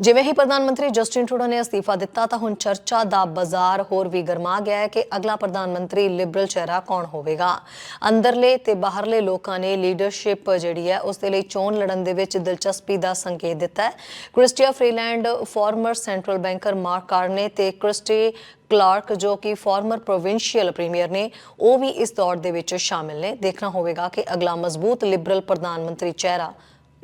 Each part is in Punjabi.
ਜਿਵੇਂ ਹੀ ਪ੍ਰਧਾਨ ਮੰਤਰੀ ਜਸਟਿਨ ਟਰੂਡੋ ਨੇ ਅਸਤੀਫਾ ਦਿੱਤਾ ਤਾਂ ਹੁਣ ਚਰਚਾ ਦਾ ਬਾਜ਼ਾਰ ਹੋਰ ਵੀ ਗਰਮਾ ਗਿਆ ਹੈ ਕਿ ਅਗਲਾ ਪ੍ਰਧਾਨ ਮੰਤਰੀ ਲਿਬਰਲ ਚਿਹਰਾ ਕੌਣ ਹੋਵੇਗਾ? ਅੰਦਰਲੇ ਤੇ ਬਾਹਰਲੇ ਲੋਕਾਂ ਨੇ ਲੀਡਰਸ਼ਿਪ ਜਿਹੜੀ ਹੈ ਉਸ ਦੇ ਲਈ ਚੋਣ ਲੜਨ ਦੇ ਵਿੱਚ ਦਿਲਚਸਪੀ ਦਾ ਸੰਕੇਤ ਦਿੱਤਾ ਹੈ। Chrystia Freeland former central banker Mark Carney ਤੇ ਕ੍ਰਿਸਟੀ ਕਲਾਰਕ ਜੋ ਕਿ ਫਾਰਮਰ ਪ੍ਰੋਵਿੰਸ਼ੀਅਲ ਪ੍ਰੀਮੀਅਰ ਨੇ, ਉਹ ਵੀ ਇਸ ਦੌੜ ਦੇ ਵਿੱਚ ਸ਼ਾਮਿਲ ਨੇ। ਦੇਖਣਾ ਹੋਵੇਗਾ ਕਿ ਅਗਲਾ ਮਜ਼ਬੂਤ ਲਿਬਰਲ ਪ੍ਰਧਾਨ ਮੰਤਰੀ ਚਿਹਰਾ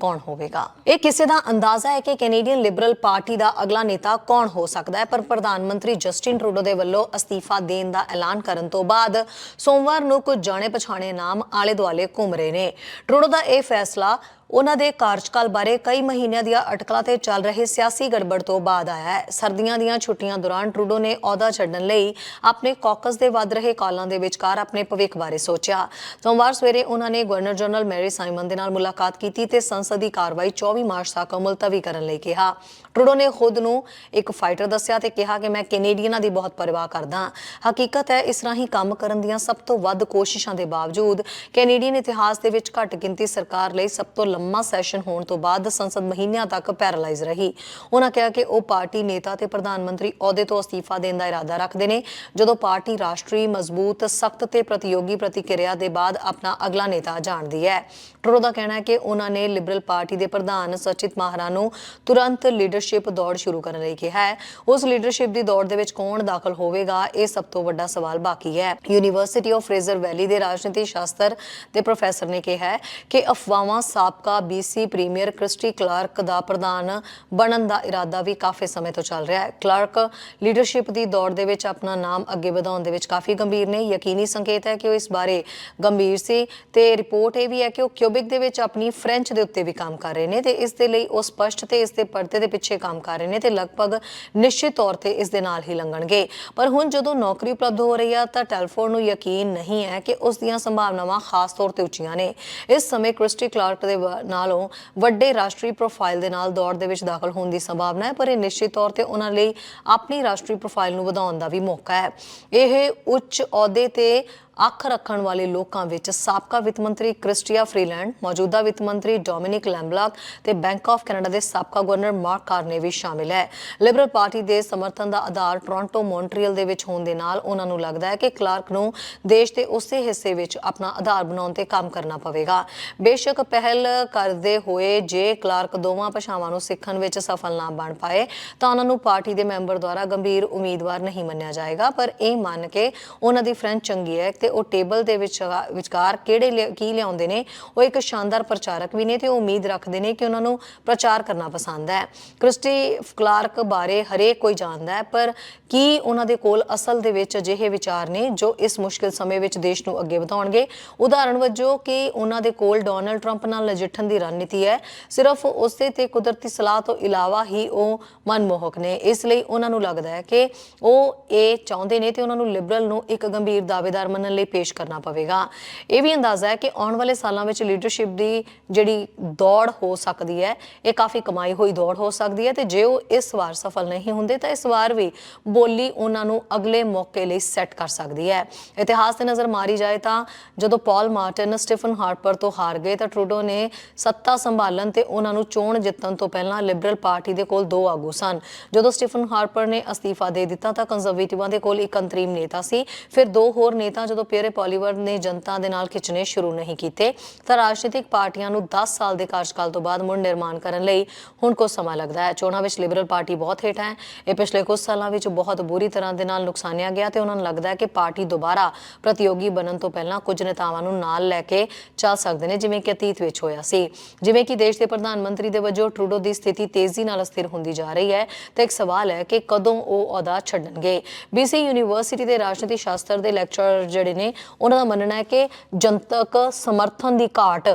ਕੌਣ ਹੋਵੇਗਾ? ਇਹ ਕਿਸੇ ਦਾ ਅੰਦਾਜ਼ਾ ਹੈ ਕਿ ਕੈਨੇਡੀਅਨ ਲਿਬਰਲ ਪਾਰਟੀ ਦਾ ਅਗਲਾ ਨੇਤਾ ਕੌਣ ਹੋ ਸਕਦਾ ਹੈ? ਪਰ ਪ੍ਰਧਾਨ ਮੰਤਰੀ ਜਸਟਿਨ ਟਰੂਡੋ ਦੇ ਵੱਲੋਂ ਅਸਤੀਫਾ ਦੇਣ ਦਾ ਐਲਾਨ ਕਰਨ ਤੋਂ ਬਾਅਦ ਸੋਮਵਾਰ ਨੂੰ ਕੁਝ ਜਾਣੇ ਪਛਾਣੇ ਨਾਮ ਆਲੇ ਦੁਆਲੇ ਘੁੰਮ ਰਹੇ ਨੇ। ਟਰੂਡੋ ਦਾ ਇਹ ਫੈਸਲਾ ਉਹਨਾਂ ਦੇ ਕਾਰਜਕਾਲ ਬਾਰੇ ਕਈ ਮਹੀਨਿਆਂ ਦੀਆਂ ਅਟਕਲਾਂ ਤੇ ਚੱਲ ਰਹੇ ਸਿਆਸੀ ਗੜਬੜ ਤੋਂ ਬਾਅਦ ਆਇਆ ਹੈ। ਸਰਦੀਆਂ ਦੀਆਂ ਛੁੱਟੀਆਂ ਦੌਰਾਨ ਟਰੂਡੋ ਨੇ ਅਹੁਦਾ ਛੱਡਣ ਲਈ ਆਪਣੇ ਕਾਕਸ ਦੇ ਵੱਧ ਰਹੇ ਕਾਲਾਂ ਦੇ ਵਿਚਕਾਰ ਆਪਣੇ ਭਵਿੱਖ ਬਾਰੇ ਸੋਚਿਆ। ਸੋਮਵਾਰ ਸਵੇਰੇ ਉਹਨਾਂ ਨੇ ਗਵਰਨਰ ਜਨਰਲ ਮੈਰੀ ਸਾਈਮਨ ਦੇ ਨਾਲ ਮੁਲਾਕਾਤ ਕੀਤੀ ਤੇ ਸੰਸਦੀ ਕਾਰਵਾਈ 24 ਮਾਰਚ ਤੱਕ ਮੁਲਤਵੀ ਕਰਨ ਲਈ ਕਿਹਾ। ਟਰੂਡੋ ਨੇ ਖੁਦ ਨੂੰ ਇੱਕ ਫਾਈਟਰ ਦੱਸਿਆ ਤੇ ਕਿਹਾ ਕਿ ਮੈਂ ਕੈਨੇਡੀਅਨਾਂ ਦੀ ਬਹੁਤ ਪਰਵਾਹ ਕਰਦਾ ਹਕੀਕਤ ਹੈ, ਇਸ ਰਾਹੀਂ ਕੰਮ ਕਰਨ ਦੀਆਂ ਸਭ ਤੋਂ ਵੱਧ ਕੋਸ਼ਿਸ਼ਾਂ ਦੇ ਬਾਵਜੂਦ ਕੈਨੇਡੀਅਨ ਇਤਿਹਾਸ ਦੇ ਵਿੱਚ ਘੱਟ ਗਿਣਤੀ ਸਰਕਾਰ ਲਈ ਸਭ ਤੋਂ ਲੰਮਾ ਸੈਸ਼ਨ ਹੋਣ ਤੋਂ ਬਾਅਦ ਸੰਸਦ ਮਹੀਨਿਆਂ ਤੱਕ ਪੈਰਾਲਾਈਜ਼ ਰਹੀ। ਉਹਨਾਂ ਕਿਹਾ ਕਿ ਉਹ ਪਾਰਟੀ ਨੇਤਾ ਤੇ ਪ੍ਰਧਾਨ ਮੰਤਰੀ ਅਹੁਦੇ ਤੋਂ ਅਸਤੀਫਾ ਦੇਣ ਦਾ ਇਰਾਦਾ ਰੱਖਦੇ ਨੇ, ਜਦੋਂ ਪਾਰਟੀ ਰਾਸ਼ਟਰੀ ਮਜ਼ਬੂਤ, ਸਖਤ ਤੇ ਪ੍ਰਤੀਯੋਗੀ ਪ੍ਰਤੀਕਿਰਿਆ ਦੇ ਬਾਅਦ ਆਪਣਾ ਅਗਲਾ ਨੇਤਾ ਜਾਣਦੀ ਹੈ। ਟਰੋ ਦਾ ਕਹਿਣਾ ਹੈ ਕਿ ਉਹਨਾਂ ਨੇ ਲਿਬਰਲ ਪਾਰਟੀ ਦੇ ਪ੍ਰਧਾਨ ਸਚਿਤ ਮਾਹਰਾ ਨੂੰ ਤੁਰੰਤ ਲੀਡਰਸ਼ਿਪ ਦੌੜ ਸ਼ੁਰੂ ਕਰਨ ਲਈ ਕਿਹਾ ਹੈ। ਉਸ ਲੀਡਰਸ਼ਿਪ ਦੀ ਦੌੜ ਦੇ ਵਿੱਚ ਕੌਣ ਦਾਖਲ ਹੋਵੇਗਾ, ਇਹ ਸਭ ਤੋਂ ਵੱਡਾ ਸਵਾਲ ਬਾਕੀ ਹੈ। ਯੂਨੀਵਰਸਿਟੀ ਆਫ ਫਰੇਜ਼ਰ ਵੈਲੀ ਦੇ ਰਾਜਨੀਤੀ ਸ਼ਾਸਤਰ ਦੇ ਪ੍ਰੋਫੈਸਰ ਨੇ ਕਿਹਾ ਹੈ ਕਿ ਅਫਵਾਹਾਂ ਸਾਬਕਾ ਬੀਸੀ ਪ੍ਰੀਮੀਅਰ ਕ੍ਰਿਸਟੀ ਕਲਾਰਕ ਦਾ ਪ੍ਰਧਾਨ ਬਣਨ ਦਾ ਇਰਾਦਾ ਵੀ ਕਾਫੀ ਸਮੇਂ ਤੋਂ ਚੱਲ ਰਿਹਾ ਹੈ। ਕਲਾਰਕ ਲੀਡਰਸ਼ਿਪ ਦੀ ਦੌੜ ਦੇ ਵਿੱਚ ਆਪਣਾ ਨਾਮ ਅੱਗੇ ਵਧਾਉਣ ਦੇ ਵਿੱਚ ਕਾਫੀ ਗੰਭੀਰ ਨੇ। ਯਕੀਨੀ ਸੰਕੇਤ ਹੈ ਕਿ ਉਹ ਇਸ ਬਾਰੇ ਗੰਭੀਰ ਸੀ ਤੇ ਰਿਪੋਰਟ ਇਹ ਵੀ ਹੈ ਕਿ ਉਹ ਕਿਊਬਿਕ ਦੇ ਵਿੱਚ ਆਪਣੀ ਫ੍ਰੈਂਚ ਦੇ ਉੱਤੇ ਵੀ ਕੰਮ ਕਰ ਰਹੇ ਨੇ ਤੇ ਇਸ ਦੇ ਲਈ ਉਹ ਸਪਸ਼ਟ ਤੇ ਇਸ ਦੇ ਪਰਦੇ ਦੇ ਪਿੱਛੇ ਕੰਮ ਕਰ ਰਹੇ ਨੇ ਤੇ ਲਗਭਗ ਨਿਸ਼ਚਿਤ ਤੌਰ ਤੇ ਇਸ ਦੇ ਨਾਲ ਹੀ ਲੰਘਣਗੇ। ਪਰ ਹੁਣ ਜਦੋਂ ਨੌਕਰੀ ਉਪਲਬਧ ਹੋ ਰਹੀ ਆ ਤਾਂ ਟੈਲਫੋਰਡ ਨੂੰ ਯਕੀਨ ਨਹੀਂ ਹੈ ਕਿ ਉਸ ਦੀਆਂ ਸੰਭਾਵਨਾਵਾਂ ਖਾਸ ਤੌਰ ਤੇ ਉੱਚੀਆਂ ਨੇ। ਇਸ ਸਮੇਂ ਕ੍ਰਿਸਟੀ ਕਲਾਰਕ ਦੇ ਨਾਲੋਂ ਵੱਡੇ ਰਾਸ਼ਟਰੀ ਪ੍ਰੋਫਾਈਲ ਦੇ ਨਾਲ ਦੌੜ ਦੇ ਵਿੱਚ ਦਾਖਲ ਹੋਣ ਦੀ ਸੰਭਾਵਨਾ ਹੈ, ਪਰ ਇਹ ਨਿਸ਼ਚਿਤ ਤੌਰ ਤੇ ਉਹਨਾਂ ਲਈ ਆਪਣੀ ਰਾਸ਼ਟਰੀ ਪ੍ਰੋਫਾਈਲ ਨੂੰ ਵਧਾਉਣ ਦਾ ਵੀ ਮੌਕਾ ਹੈ। ਇਹ ਉੱਚ ਅਹੁਦੇ ਤੇ ਅੱਖ ਰੱਖਣ ਵਾਲੇ ਲੋਕਾਂ ਵਿੱਚ ਸਾਬਕਾ ਵਿੱਤ ਮੰਤਰੀ ਕ੍ਰਿਸਟੀਆ ਫਰੀਲੈਂਡ, ਮੌਜੂਦਾ ਵਿੱਤ ਮੰਤਰੀ ਡੋਮਿਨਿਕ ਲੈਂਬਲਾਕ ਤੇ ਬੈਂਕ ਆਫ ਕੈਨੇਡਾ ਦੇ ਸਾਬਕਾ ਗਵਰਨਰ ਮਾਰਕ ਕਾਰਨੇ ਵੀ ਸ਼ਾਮਿਲ ਹੈ। ਲਿਬਰਲ ਪਾਰਟੀ ਦੇ ਸਮਰਥਨ ਦਾ ਆਧਾਰ ਟੋਰਾਂਟੋ ਮੌਂਟਰੀਅਲ ਦੇ ਵਿੱਚ ਹੋਣ ਦੇ ਨਾਲ ਉਹਨਾਂ ਨੂੰ ਲੱਗਦਾ ਹੈ ਕਿ ਕਲਾਰਕ ਨੂੰ ਦੇਸ਼ ਦੇ ਉਸੇ ਹਿੱਸੇ ਵਿੱਚ ਆਪਣਾ ਆਧਾਰ ਬਣਾਉਣ ਤੇ ਕੰਮ ਕਰਨਾ ਪਵੇਗਾ। ਬੇਸ਼ੱਕ ਪਹਿਲ ਕਰਦੇ ਹੋਏ ਜੇ ਕਲਾਰਕ ਦੋਵਾਂ ਭਾਸ਼ਾਵਾਂ ਨੂੰ ਸਿੱਖਣ ਵਿੱਚ ਸਫਲ ਨਾ ਬਣ ਪਾਏ, ਤਾਂ ਉਹਨਾਂ ਨੂੰ ਪਾਰਟੀ ਦੇ ਮੈਂਬਰ ਦੁਆਰਾ ਗੰਭੀਰ ਉਮੀਦਵਾਰ ਨਹੀਂ ਮੰਨਿਆ ਜਾਏਗਾ। ਪਰ ਇਹ ਮੰਨ ਕੇ ਉਹਨਾਂ ਦੀ ਫਰੈਂਚ ਚੰਗੀ ਹੈ ਤੇ ਉਹ ਟੇਬਲ ਦੇ ਵਿੱਚ ਵਿਚਕਾਰ ਕਿਹੜੇ ਕੀ ਲਿਆਉਂਦੇ ਨੇ, ਉਹ ਇੱਕ ਸ਼ਾਨਦਾਰ ਪ੍ਰਚਾਰਕ ਵੀ ਨੇ ਤੇ ਉਮੀਦ ਰੱਖਦੇ ਨੇ ਕਿ ਉਹਨਾਂ ਨੂੰ ਪ੍ਰਚਾਰ ਕਰਨਾ ਪਸੰਦ ਹੈ। ਕ੍ਰਿਸਟੀ ਕਲਾਰਕ ਬਾਰੇ ਹਰੇਕ ਕੋਈ ਜਾਣਦਾ ਹੈ, ਪਰ ਕੀ ਉਹਨਾਂ ਦੇ ਕੋਲ ਅਸਲ ਦੇ ਵਿੱਚ ਅਜਿਹੇ ਵਿਚਾਰ ਨੇ ਜੋ ਇਸ ਮੁਸ਼ਕਿਲ ਸਮੇਂ ਵਿੱਚ ਦੇਸ਼ ਨੂੰ ਅੱਗੇ ਵਧਾਉਣਗੇ? ਉਦਾਹਰਣ ਵਜੋਂ ਕਿ ਉਹਨਾਂ ਦੇ ਕੋਲ ਡੋਨਲਡ ਟਰੰਪ ਨਾਲ ਨਜਿੱਠਣ ਦੀ ਰਣਨੀਤੀ ਹੈ, ਸਿਰਫ ਉਸੇ ਤੇ ਕੁਦਰਤੀ ਸਲਾਹ ਤੋਂ ਇਲਾਵਾ ਹੀ ਉਹ ਮਨਮੋਹਕ ਨੇ। ਇਸ ਲਈ ਉਹਨਾਂ ਨੂੰ ਲੱਗਦਾ ਹੈ ਕਿ ਉਹ ਇਹ ਚਾਹੁੰਦੇ ਨੇ ਤੇ ਉਹਨਾਂ ਨੂੰ ਲਿਬਰਲ ਨੂੰ ਇੱਕ ਗੰਭੀਰ ਦਾਅਵੇਦਾਰ ਮੰਨਣ ਲਈ ਪੇਸ਼ ਕਰਨਾ ਪਵੇਗਾ। ਇਹ ਵੀ ਅੰਦਾਜ਼ਾ ਹੈ ਕਿ ਆਉਣ ਵਾਲੇ ਸਾਲਾਂ ਵਿੱਚ ਲੀਡਰਸ਼ਿਪ ਦੀ ਜਿਹੜੀ ਦੌੜ ਹੋ ਸਕਦੀ ਹੈ, ਇਹ ਕਾਫੀ ਕਮਾਈ ਹੋਈ ਦੌੜ ਹੋ ਸਕਦੀ ਹੈ ਤੇ ਜੇ ਉਹ ਇਸ ਵਾਰ ਸਫਲ ਨਹੀਂ ਹੁੰਦੇ ਤਾਂ ਇਸ ਵਾਰ ਵੀ ਬੋਲੀ ਉਹਨਾਂ ਨੂੰ ਅਗਲੇ ਮੌਕੇ ਲਈ ਸੈੱਟ ਕਰ ਸਕਦੀ ਹੈ। ਇਤਿਹਾਸ ਤੇ ਨਜ਼ਰ ਮਾਰੀ ਜਾਏ ਤਾਂ ਜਦੋਂ ਪਾਲ ਮਾਰਟਨ, ਸਟੀਫਨ ਹਾਰਪਰ ਤੋਂ ਹਾਰ ਗਏ ਤਾਂ ਟਰੂਡੋ ਨੇ ਸੱਤਾ ਸੰਭਾਲਣ ਤੇ ਉਹਨਾਂ ਨੂੰ ਚੋਣ ਜਿੱਤਣ ਤੋਂ ਪਹਿਲਾਂ ਲਿਬਰਲ ਪਾਰਟੀ ਦੇ ਕੋਲ ਦੋ ਆਗੂ ਸਨ। ਜਦੋਂ ਸਟੀਫਨ ਹਾਰਪਰ ਨੇ ਅਸਤੀਫਾ ਦੇ ਦਿੱਤਾ ਤਾਂ ਕੰਜ਼ਰਵੇਟਿਵਾਂ ਦੇ ਕੋਲ ਇੱਕ ਅੰਤਰੀਮ ਨੇਤਾ ਸੀ, ਫਿਰ ਦੋ ਹੋਰ ਨੇਤਾ ਜਦੋਂ ਪੀਅਰੇ ਪੋਲੀਵਰ ਨੇ ਜਨਤਾ ਦੇ ਨਾਲ ਖਿੱਚਣੇ ਸ਼ੁਰੂ ਨਹੀਂ ਕੀਤੇ, ਤਾਂ ਰਾਜਨੀਤਿਕ ਪਾਰਟੀਆਂ ਨੂੰ 10 ਸਾਲ ਦੇ ਕਾਰਜਕਾਲ ਤੋਂ ਬਾਅਦ ਮੁੜ ਨਿਰਮਾਣ ਕਰਨ ਲਈ ਹੁਣ ਕੁਝ ਸਮਾਂ ਲੱਗਦਾ ਹੈ। ਚੋਣਾਂ ਵਿੱਚ ਲਿਬਰਲ ਪਾਰਟੀ ਬਹੁਤ ਹੇਠ ਹੈ। ਇਹ ਪਿਛਲੇ ਕੁਝ ਸਾਲਾਂ ਵਿੱਚ ਬਹੁਤ ਬੁਰੀ ਤਰ੍ਹਾਂ ਦੇ ਨਾਲ ਨੁਕਸਾਨਿਆ ਗਿਆ ਤੇ ਉਹਨਾਂ ਨੂੰ ਲੱਗਦਾ ਹੈ ਕਿ ਪਾਰਟੀ ਦੁਬਾਰਾ ਪ੍ਰਤੀਯੋਗੀ ਬਣਨ ਤੋਂ ਪਹਿਲਾਂ ਕੁਝ ਨੇਤਾਵਾਂ ਨੂੰ ਨਾਲ ਲੈ ਕੇ ਚੱਲ ਸਕਦੇ ਨੇ, ਜਿਵੇਂ ਕਿ ਅਤੀਤ ਵਿੱਚ ਹੋਇਆ ਸੀ। ਜਿਵੇਂ ਕਿ ਦੇਸ਼ ਦੇ ਪ੍ਰਧਾਨ ਮੰਤਰੀ ਦੇ ਵਜੋਂ ਟਰੂਡੋ ਦੀ ਸਥਿਤੀ ਤੇਜ਼ੀ ਨਾਲ ਅਸਥਿਰ ਹੁੰਦੀ ਜਾ ਰਹੀ ਹੈ ਤੇ ਇੱਕ ਸਵਾਲ ਹੈ ਕਿ ਕਦੋਂ ਉਹ ਅਹੁਦਾ ਛੱਡਣਗੇ? BC ਯੂਨੀਵਰਸਿਟੀ ਦੇ ਰਾਜਨੀਤੀ ਸ਼ਾਸਤਰ ਦੇ ਲੈਕਚਰਰ ਜਿਹੜੇ ਨੇ ਉਹਨਾਂ ਦਾ ਮੰਨਣਾ ਹੈ ਕਿ ਜਨਤਕ ਸਮਰਥਨ ਦੀ ਘਾਟ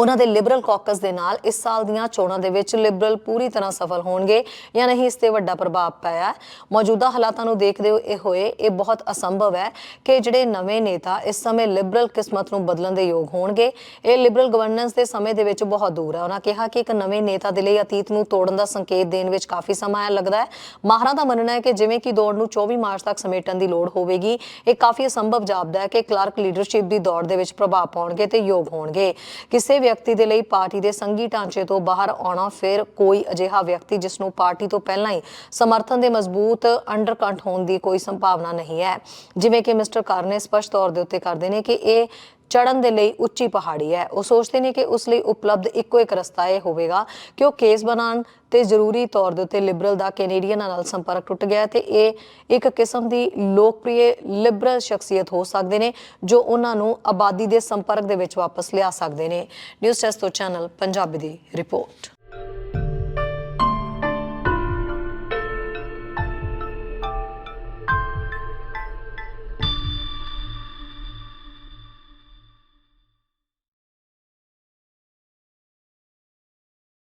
ਉਹਨਾਂ ਦੇ ਲਿਬਰਲ ਕਾਕਸ ਦੇ ਨਾਲ ਇਸ ਸਾਲ ਦੀਆਂ ਚੋਣਾਂ ਦੇ ਵਿੱਚ ਲਿਬਰਲ ਪੂਰੀ ਤਰ੍ਹਾਂ ਸਫਲ ਹੋਣਗੇ ਜਾਂ ਨਹੀਂ, ਇਸ ਤੇ ਵੱਡਾ ਪ੍ਰਭਾਵ ਪਾਇਆ ਮੌਜੂਦਾ ਹਾਲਾਤਾਂ ਨੂੰ ਦੇਖਦੇ ਹੋਏ ਹੋਏ, ਇਹ ਬਹੁਤ ਅਸੰਭਵ ਹੈ ਕਿ ਜਿਹੜੇ ਨਵੇਂ ਨੇਤਾ ਇਸ ਸਮੇਂ ਲਿਬਰਲ ਕਿਸਮਤ ਨੂੰ ਬਦਲਣ ਦੇ ਯੋਗ ਹੋਣਗੇ। ਇਹ ਲਿਬਰਲ ਗਵਰਨੈਂਸ ਦੇ ਸਮੇਂ ਦੇ ਵਿੱਚ ਬਹੁਤ ਦੂਰ ਹੈ। ਉਹਨਾਂ ਕਿਹਾ ਕਿ ਇੱਕ ਨਵੇਂ ਨੇਤਾ ਦੇ ਲਈ ਅਤੀਤ ਨੂੰ ਤੋੜਨ ਦਾ ਸੰਕੇਤ ਦੇਣ ਵਿੱਚ ਕਾਫੀ ਸਮਾਂ ਲੱਗਦਾ ਹੈ। ਮਾਹਰਾਂ ਦਾ ਮੰਨਣਾ ਹੈ ਕਿ ਜਿਵੇਂ ਕਿ ਦੌੜ ਨੂੰ 24 ਮਾਰਚ ਤੱਕ ਸਮੇਟਣ ਦੀ ਲੋੜ ਹੋਵੇਗੀ, ਇਹ ਕਾਫੀ ਅਸੰਭਵ ਜਾਪਦਾ ਹੈ ਕਿ ਕਲਾਰਕ ਲੀਡਰਸ਼ਿਪ ਦੀ ਦੌੜ ਦੇ ਵਿੱਚ ਪ੍ਰਭਾਵ ਪਾਉਣਗੇ ਤੇ ਯੋਗ ਹੋਣਗੇ। ਕਿਸੇ ਵਿਅਕਤੀ ਦੇ ਲਈ ਪਾਰਟੀ ਦੇ ਸੰਘੀ ਢਾਂਚੇ ਤੋਂ ਬਾਹਰ ਆਉਣਾ ਫਿਰ ਕੋਈ ਅਜਿਹਾ ਵਿਅਕਤੀ ਜਿਸ ਨੂੰ ਪਾਰਟੀ ਤੋਂ ਪਹਿਲਾਂ ਹੀ ਸਮਰਥਨ ਦੇ ਮਜ਼ਬੂਤ ਅੰਡਰਕੰਟ ਹੋਣ ਦੀ ਕੋਈ ਸੰਭਾਵਨਾ ਨਹੀਂ ਹੈ। ਜਿਵੇਂ ਕਿ ਮਿਸਟਰ ਕਰ ਨੇ ਸਪਸ਼ਟ ਤੌਰ ਦੇ ਉੱਤੇ ਕਰਦੇ ਨੇ ਕਿ ਇਹ ਚੜਨ ਦੇ ਲਈ ਉੱਚੀ ਪਹਾੜੀ ਹੈ। ਉਹ ਸੋਚਦੇ ਨੇ ਕਿ ਉਸ ਲਈ ਉਪਲਬਧ ਇੱਕੋ ਇੱਕ ਰਸਤਾ ਇਹ ਹੋਵੇਗਾ ਕਿ ਉਹ ਕੇਸ ਬਣਾਉਣ ਤੇ ਜ਼ਰੂਰੀ ਤੌਰ ਦੇ ਉੱਤੇ ਲਿਬਰਲ ਦਾ ਕੈਨੇਡੀਅਨਾਂ ਨਾਲ ਸੰਪਰਕ ਟੁੱਟ ਗਿਆ ਹੈ ਤੇ ਇਹ ਇੱਕ ਕਿਸਮ ਦੀ ਲੋਕਪ੍ਰਿਯ ਲਿਬਰਲ ਸ਼ਖਸੀਅਤ ਹੋ ਸਕਦੇ ਨੇ, ਜੋ ਉਹਨਾਂ ਨੂੰ ਆਬਾਦੀ ਦੇ ਸੰਪਰਕ ਦੇ ਵਿੱਚ ਵਾਪਸ ਲਿਆ ਸਕਦੇ ਨੇ। ਨਿਊਜ਼ ਟੈਸਟ ਤੋਂ ਚੈਨਲ ਪੰਜਾਬੀ ਦੀ ਰਿਪੋਰਟ।